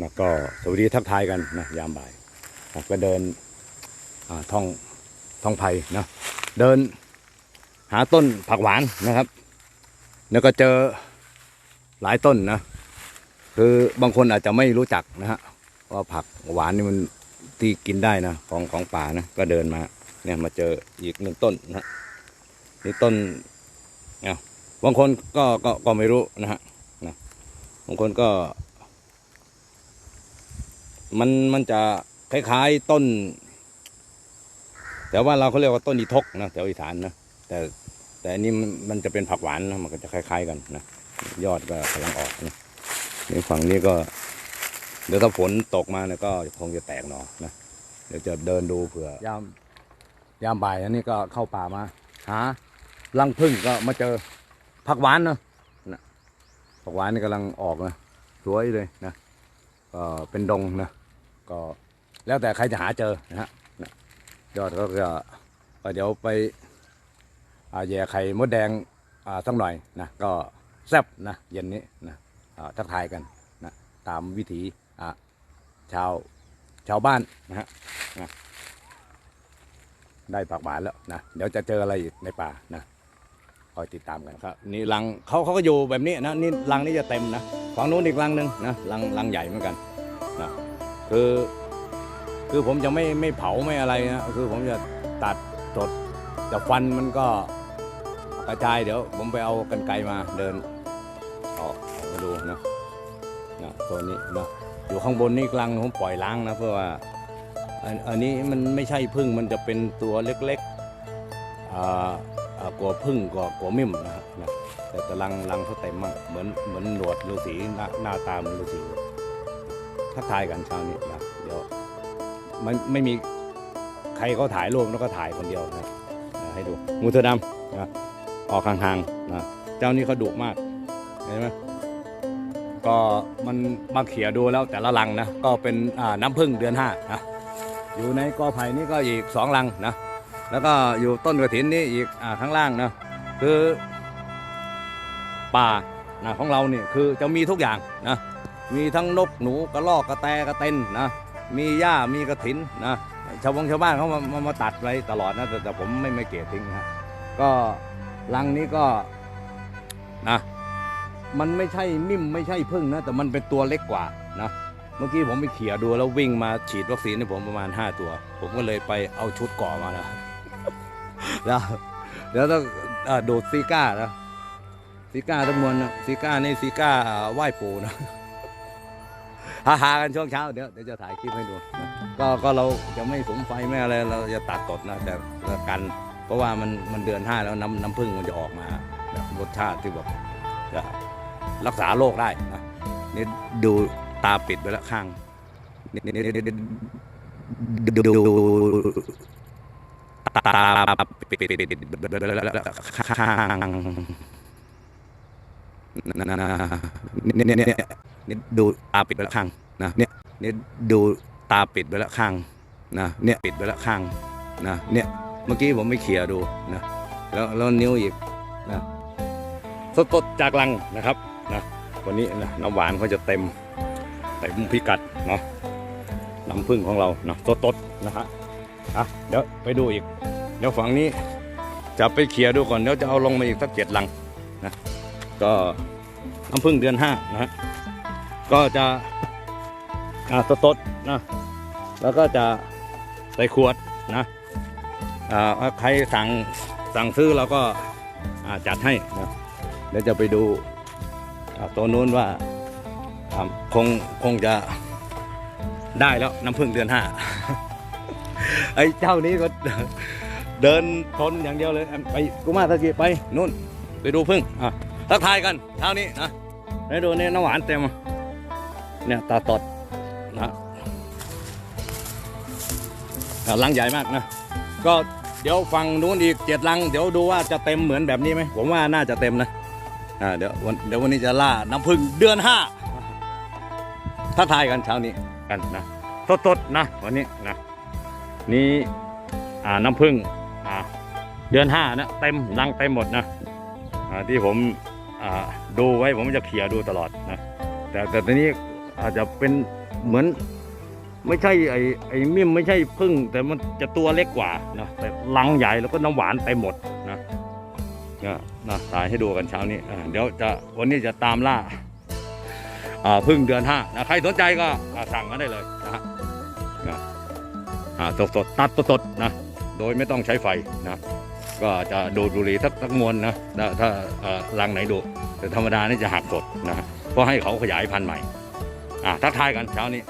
นะก็สวัสดีทักทายกันนะยามบ่ายนะก็เดินท่องท่องไผ่นะเดินหาต้นผักหวานนะครับ แล้วก็เจอหลายต้นนะ คือบางคนอาจจะไม่รู้จักนะฮะว่าผักหวานนี่มันที่กินได้นะของของป่านะก็เดินมาเนี่ยมาเจออีกหนึ่งต้นนะนี่ต้นเนี่ยบางคนก็ก็ก็ไม่รู้นะฮะนะบางคนก็ มันมันจะคล้ายๆต้น แต่ว่าเราเขาเรียกว่าต้นอีทกนะแถวอีสานนะแต่แต่อันนี้มันจะเป็นผักหวานนะมันก็จะคล้าย ๆ กันนะยอดก็กำลังออกนะนี่ฝั่งนี้ก็ เดี๋ยวถ้าฝนตกมาเนี่ยก็คงจะแตกหนอนะเดี๋ยวจะเดินดูเผื่อยามยามบ่ายอันนี้ก็เข้าป่ามา หารังผึ้งก็มาเจอผักหวานเนาะนะผักหวานนี่กำลังออกนะสวยเลยนะก็เป็นดงนะ ก็แล้วแต่ใครจะหาเจอนะฮะยอดก็ก็เดี๋ยวไปแย่ไข่มดแดงสักหน่อยนะก็แซ่บนะเย็นนี้นะทักทายกันนะตามวิถีชาวชาวบ้านนะฮะนะได้ปากหวานแล้วนะเดี๋ยวจะเจออะไรในป่านะคอยติดตามกันครับนี่รังเขาเขาก็อยู่แบบนี้นะนี่รังนี้จะเต็มนะฝั่งนู้นอีกรังหนึ่งนะรังรังใหญ่เหมือนกัน คือคือผมจะไม่ไม่เผาไม่อะไรนะคือผมจะตัดสดจะฟันมันก็กระจายเดี๋ยวผมไปเอากันไกมาเดินออกมาดูนะนะตัวนี้นะอยู่ข้างบนนี่กลางผมปล่อยล้างนะเพื่อว่าอันอันนี้มันไม่ใช่พึ่งมันจะเป็นตัวเล็กๆอ่าอ่ากลัวพึ่งกลัวกัวมิ่มนะฮะนะแต่กำลังรังเขาเต็มมากเหมือนเหมือนหนวดฤาษีหน้าหน้าตาเหมือนฤาษี ทักทายกันเช้านี้นะเดี๋ยวไม่ไม่มีใครเขาถ่ายรูปแล้วก็ถ่ายคนเดียวนะนะให้ดูงูเสือดำนะออกห่างๆนะเจ้านี้เขาดุมากเห็นไหมก็มันมาเขี่ยดูแล้วแต่ละลังนะ ก็เป็นน้ำผึ้งเดือนห้านะอยู่ในกอไผ่นี่ก็อีกสองลังนะแล้วก็อยู่ต้นกระถินนี่อีกอข้างล่างนะคือป่านะของเราเนี่ยคือจะมีทุกอย่างนะ มีทั้งนกหนูกระรอกกระแตกระเต็นนะ มีหญ้ามีกระถินนะชาวบงชาวบ้านเขามามามาตัดไว้ตลอดนะแต่แต่ผมไม่ไม่เกลียดทิ้งนะก็ลังนี้ก็นะมันไม่ใช่นิ่มไม่ใช่พึ่งนะ แต่มันเป็นตัวเล็กกว่านะเมื่อกี้ผมไปเขี่ยดูแล้ววิ่งมาฉีดวัคซีนให้ผมประมาณ 5 ตัว ผมก็เลยไปเอาชุดก่อมาแล้วแล้วเดี๋ยวต้องดูดซีก้านะซีก้าทั้งมวลนะซีก้านี่ซีก้าไหว้ปูนะ ฮาฮาๆกันช่วงเช้าเดี๋ยวเดี๋ยวจะถ่ายคลิปให้ดูนะก็ก็เราจะไม่สมไฟไม่อะไรเราจะตัดตดนะแต่แต่กัน เพราะว่ามันมันเดือนห้าแล้วน้ำน้ำผึ้งมันจะออกมาแบบรสชาติที่แบบจะรักษาโรคได้นะนี่ดูตาปิดไปแล้วข้างนี่นี่นี่นี่ดูดูตาปิดปิดปิดปิดข้างนะนะนี่นี่นี่ นี่ดูตาปิดไปล้วข้างนะเนี่ยนี่ดูตาปิดไปล้วข้างนะเนี่ยปิดไปล้วข้างนะเนี่ยเมื่อกี้ผมไม่เขี่ยดูนะแล้วแล้วนิ้วอีกนะสดๆจากลังนะครับนะวันนี้นะน้ำหวานเขาจะเต็มเต็มพิกัดเนาะน้ำผึ้งของเราเนาะสดๆนะฮะอะเดี๋ยวไปดูอีก เดี๋ยวฝั่งนี้จะไปเคลียดูก่อนเดี๋ยวจะเอาลงมาอีกสักเจ็ดลังนะก็น้ำผึ้งเดือนห้านะฮะ ก็จะอ่าสดๆนะแล้วก็จะใส่ขวดนะอ่าใครสั่งสั่งซื้อเราก็อ่าจัดให้นะเดี๋ยวจะไปดูตัวนู้นว่าคงคงจะได้แล้วน้ำผึ้งเดือนห้าไอ้เจ้านี้ก็เดินทนอย่างเดียวเลย ไปกูมาตะกี้ไปนู่นไปดูพึ่งอะทักทายกันเช้านี้นะไปดูเนี่ยน้ำหวานเต็ม เนี่ยตาตดนะอะลังใหญ่มากนะ ก็เดี๋ยวฟังนู้นอีกเจ็ดลัง เดี๋ยวดูว่าจะเต็มเหมือนแบบนี้ไหมผมว่าน่าจะเต็มนะอ่าเดี๋ยววันเดี๋ยววันนี้จะล่าน้ำพึ่งเดือนห้าทักทายกันเช้านี้กันนะสดๆนะวันนี้นะนี่อ่าน้ำผึ้งอ่าเดือนห้านะเต็มรังเต็มหมดนะอ่าที่ผมอ่าดูไว้ผมจะเขี่ยดูตลอดนะแต่แต่ตอนนี้ อาจจะเป็นเหมือนไม่ใช่ไอ้ไอ้มิ่มไม่ใช่พึ่ง แต่มันจะตัวเล็กกว่านะแต่ลังใหญ่แล้วก็น้ำหวานไปหมดนะเนี่ยนะถ่ายให้ดูกันเช้านี้เดี๋ยวจะวันนี้จะตามล่าอ่าพึ่งเดือนห้านะใครสนใจก็สั่งมาได้เลยนะฮะนะอ่าสดสดตัดสดๆนะโดยไม่ต้องใช้ไฟนะก็จะดูดบุหรี่ทักทักมวลนะถ้าถ้าเอ่อรังไหนดูแต่ธรรมดานี่จะหักสดนะเพราะให้เขาขยายพันธุ์ใหม่ อ่าทักทายกันเช้านี้